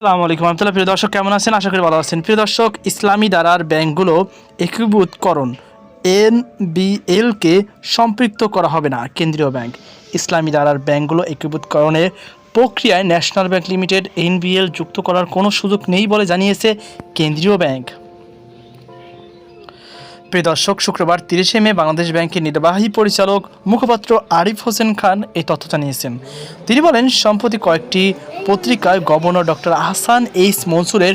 আসসালামু আলাইকুম আহমতুল্লাহ প্রিয় দর্শক, কেমন আছেন? আশা করি ভালো আছেন। প্রিয় দর্শক, ইসলামী দ্বারার ব্যাংকগুলো একীভূতকরণ এন এনবিএলকে সম্পৃক্ত করা হবে না। কেন্দ্রীয় ব্যাংক, ইসলামী দ্বারার ব্যাংকগুলো একীভূতকরণের প্রক্রিয়ায় ন্যাশনাল ব্যাংক লিমিটেড, এনবিএল যুক্ত করার কোনো সুযোগ নেই বলে জানিয়েছে কেন্দ্রীয় ব্যাংক। প্রিয় দর্শক, শুক্রবার তিরিশে মে বাংলাদেশ ব্যাংকের নির্বাহী পরিচালক মুখপাত্র আরিফ হোসেন খান এই তথ্য জানিয়েছেন। তিনি বলেন, সম্প্রতি কয়েকটি পত্রিকায় গভর্নর ডক্টর আহসান এইস মনসুরের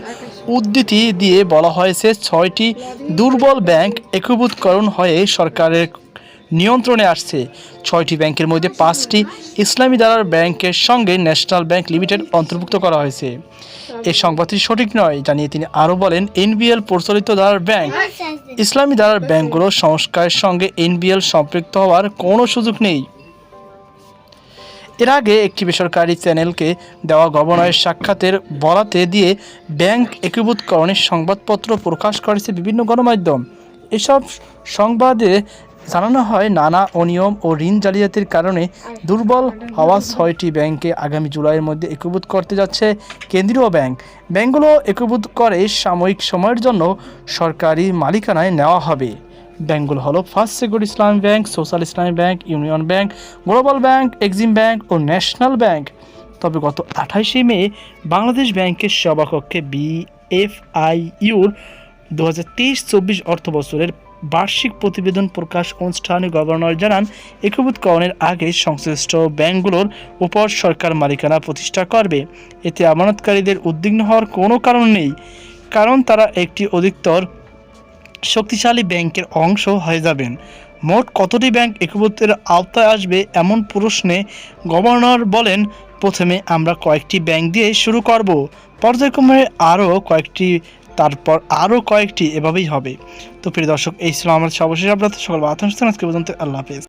উদ্ধৃতি দিয়ে বলা হয়েছে, ছয়টি দুর্বল ব্যাংক একীভূতকরণ হয়ে সরকারের নিয়ন্ত্রণে আসছে। ছয়টি ব্যাংকের মধ্যে পাঁচটি ইসলামী দ্বারার ব্যাংকের সঙ্গে ন্যাশনাল ব্যাংক লিমিটেড অন্তর্ভুক্ত করা হয়েছে। এই সংবাদটি সঠিক নয়, জানিয়ে তিনি আরও বলেন, এনবিএল প্রচলিত দ্বারার ব্যাংক, ইসলামী দ্বারার ব্যাংকগুলোর সংস্কারের সঙ্গে এনবিএল সম্পৃক্ত হওয়ার কোনো সুযোগ নেই। এর আগে একটি বেসরকারি চ্যানেলকে দেওয়া গভর্নরের সাক্ষাতের বরাতে দিয়ে ব্যাংক একীভূতকরণের সংবাদপত্র প্রকাশ করেছে বিভিন্ন গণমাধ্যম। এসব সংবাদে জানানো হয়, নানা অনিয়ম ও ঋণ জালিয়াতির কারণে দুর্বল হওয়া ছয়টি ব্যাংকে আগামী জুলাইয়ের মধ্যে একীভূত করতে যাচ্ছে কেন্দ্রীয় ব্যাংক। ব্যাংকগুলো একীভূত করে সাময়িক সময়ের জন্য সরকারি মালিকানায় নেওয়া হবে। ব্যাংকগুলো হলো first security Islami bank, social Islami bank, union bank, global bank, Exim bank ও ন্যাশনাল ব্যাংক। তবে গত আঠাশে মে বাংলাদেশ ব্যাংকের সভাকক্ষে বিএফআইইউর দু হাজার তেইশ চব্বিশ অর্থ বছরের বার্ষিক প্রতিবেদন প্রকাশ অনুষ্ঠানে গভর্নর জানান, একীভূতকরণের আগে সংশ্লিষ্ট ব্যাংকগুলোর উপর সরকার মালিকানা প্রতিষ্ঠা করবে। এতে আমানতকারীদের উদ্বিগ্ন হওয়ার কোনো কারণ নেই, কারণ তারা একটি অধিকতর শক্তিশালী ব্যাংকের অংশ হয়ে যাবেন। মোট কতটি ব্যাংক একীভূতের আওতায় আসবে এমন প্রশ্নে গভর্নর বলেন, প্রথমে আমরা কয়েকটি ব্যাংক দিয়ে শুরু করব। পর্যায়ক্রমে আরও কয়েকটি তারপর আরও কয়েকটি এভাবেই হবে। তো প্রিয় দর্শক, এই ছিল আমার সর্বশেষ আপনাদের সকল আতঙ্ক আজকে পর্যন্ত আল্লাহ হাফিজ।